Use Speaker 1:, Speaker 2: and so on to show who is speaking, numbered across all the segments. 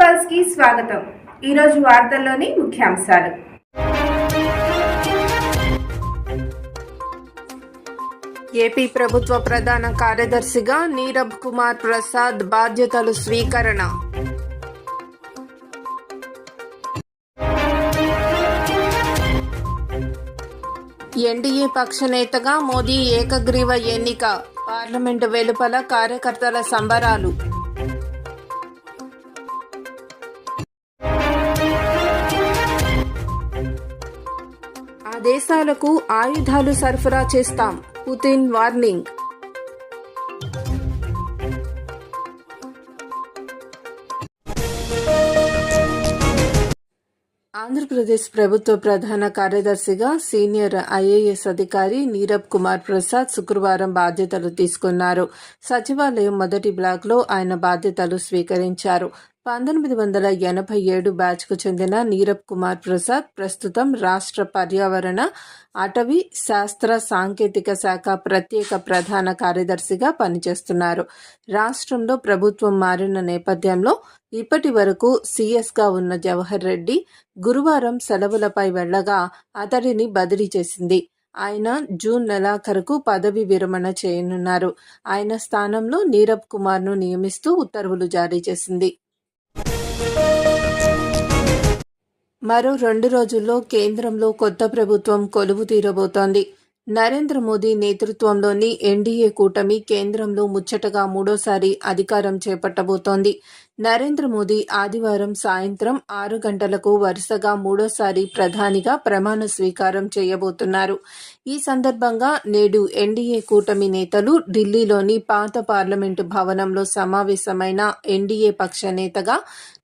Speaker 1: పల్స్కి స్వాగతం. ఈరోజు వార్తల్లోని ముఖ్యాంశాలు. ఏపీ ప్రభుత్వ ప్రధాన కార్యదర్శిగా నీరబ్ కుమార్ ప్రసాద్ బాధ్యతలు స్వీకరణ. ఎన్డీఏ పక్ష నేతగా మోదీ ఏకగ్రీవ ఎన్నిక. పార్లమెంటు వెలుపల కార్యకర్తల సంబరాలు. ఆ దేశాలకు ఆయుధాలు సరఫరా చేస్తాం. Putin warning. ఆంధ్రప్రదేశ్ ప్రభుత్వ ప్రధాన కార్యదర్శిగా సీనియర్ ఐఏఎస్ అధికారి నీరబ్ కుమార్ ప్రసాద్ శుక్రవారం బాధ్యతలు తీసుకున్నారు. సచివాలయం మొదటి బ్లాక్లో ఆయన బాధ్యతలు స్వీకరించారు. పంతొమ్మిది వందల ఎనభై ఏడు బ్యాచ్కు చెందిన నీరబ్ కుమార్ ప్రసాద్ ప్రస్తుతం రాష్ట్ర పర్యావరణ అటవీ శాస్త్ర సాంకేతిక శాఖ ప్రత్యేక ప్రధాన కార్యదర్శిగా పనిచేస్తున్నారు. రాష్ట్రంలో ప్రభుత్వం మారిన నేపథ్యంలో ఇప్పటి వరకు సీఎస్గా ఉన్న జవహర్ రెడ్డి గురువారం సెలవులపై వెళ్ళగా అతడిని బదిలీ చేసింది. ఆయన జూన్ నెలాఖరుకు పదవి విరమణ చేయనున్నారు. ఆయన స్థానంలో నీరబ్ కుమార్ను నియమిస్తూ ఉత్తర్వులు జారీ చేసింది. మరో రెండు రోజుల్లో కేంద్రంలో కొత్త ప్రభుత్వం కొలువు తీరబోతోంది. నరేంద్ర మోదీ నేతృత్వంలోని ఎన్డీఏ కూటమి కేంద్రంలో ముచ్చటగా మూడోసారి అధికారం చేపట్టబోతోంది. నరేంద్ర మోదీ ఆదివారం సాయంత్రం ఆరు గంటలకు వరుసగా మూడోసారి ప్రధానిగా ప్రమాణ స్వీకారం చేయబోతున్నారు. ఈ సందర్భంగా నేడు ఎన్డీఏ కూటమి నేతలు ఢిల్లీలోని పాత పార్లమెంటు భవనంలో సమావేశమైన ఎన్డీఏ పక్ష నేతగా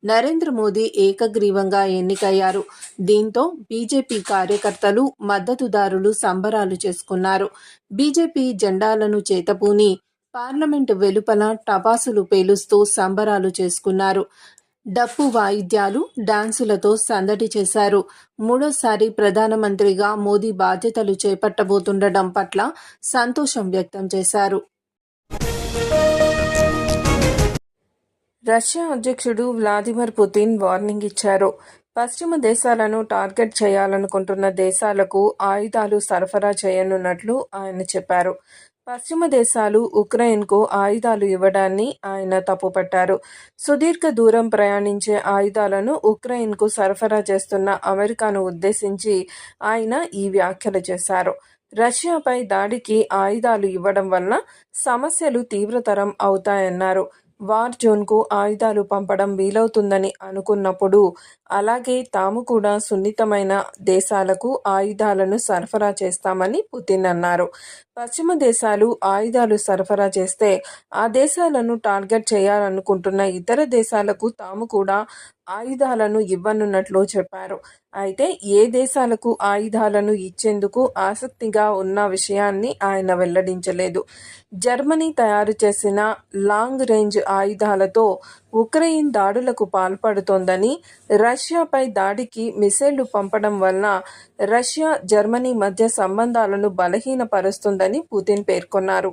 Speaker 1: నరేంద్ర మోదీ ఏకగ్రీవంగా ఎన్నికయ్యారు. దీంతో బీజేపీ కార్యకర్తలు మద్దతుదారులు సంబరాలు చేసుకున్నారు. బీజేపీ జెండాలను చేతపూని పార్లమెంటు వెలుపల టపాసులు పేలుస్తూ సంబరాలు చేసుకున్నారు. డప్పు వాయిద్యాలు డాన్సులతో సందడి చేశారు. మూడోసారి ప్రధానమంత్రిగా మోదీ బాధ్యతలు చేపట్టబోతుండటం పట్ల సంతోషం వ్యక్తం చేశారు. రష్యా అధ్యక్షుడు వ్లాదిమిర్ పుతిన్ వార్నింగ్ ఇచ్చారు. పశ్చిమ దేశాలను టార్గెట్ చేయాలనుకుంటున్న దేశాలకు ఆయుధాలు సరఫరా చేయనున్నట్లు ఆయన చెప్పారు. పశ్చిమ దేశాలు ఉక్రెయిన్కు ఆయుధాలు ఇవ్వడాన్ని ఆయన తప్పుపట్టారు. సుదీర్ఘ దూరం ప్రయాణించే ఆయుధాలను ఉక్రెయిన్కు సరఫరా చేస్తున్న అమెరికాను ఉద్దేశించి ఆయన ఈ వ్యాఖ్యలు చేశారు. రష్యాపై దాడికి ఆయుధాలు ఇవ్వడం వల్ల సమస్యలు తీవ్రతరం అవుతాయన్నారు. వార్ జోన్కు ఆయుధాలు పంపడం వీలవుతుందని అనుకున్నప్పుడు అలాగే తాము కూడా సున్నితమైన దేశాలకు ఆయుధాలను సరఫరా చేస్తామని పుతిన్ అన్నారు. పశ్చిమ దేశాలు ఆయుధాలు సరఫరా చేస్తే ఆ దేశాలను టార్గెట్ చేయాలనుకుంటున్న ఇతర దేశాలకు తాము కూడా ఆయుధాలను ఇవ్వనున్నట్లు చెప్పారు. అయితే ఏ దేశాలకు ఆయుధాలను ఇచ్చేందుకు ఆసక్తిగా ఉన్న విషయాన్ని ఆయన వెల్లడించలేదు. జర్మనీ తయారు చేసిన లాంగ్ రేంజ్ ఆయుధాలతో ఉక్రెయిన్ దాడులకు పాల్పడుతోందని రష్యాపై దాడికి మిసైళ్ళు పంపడం వల్ల రష్యా జర్మనీ మధ్య సంబంధాలను బలహీనపరుస్తుందని పుతిన్ పేర్కొన్నారు.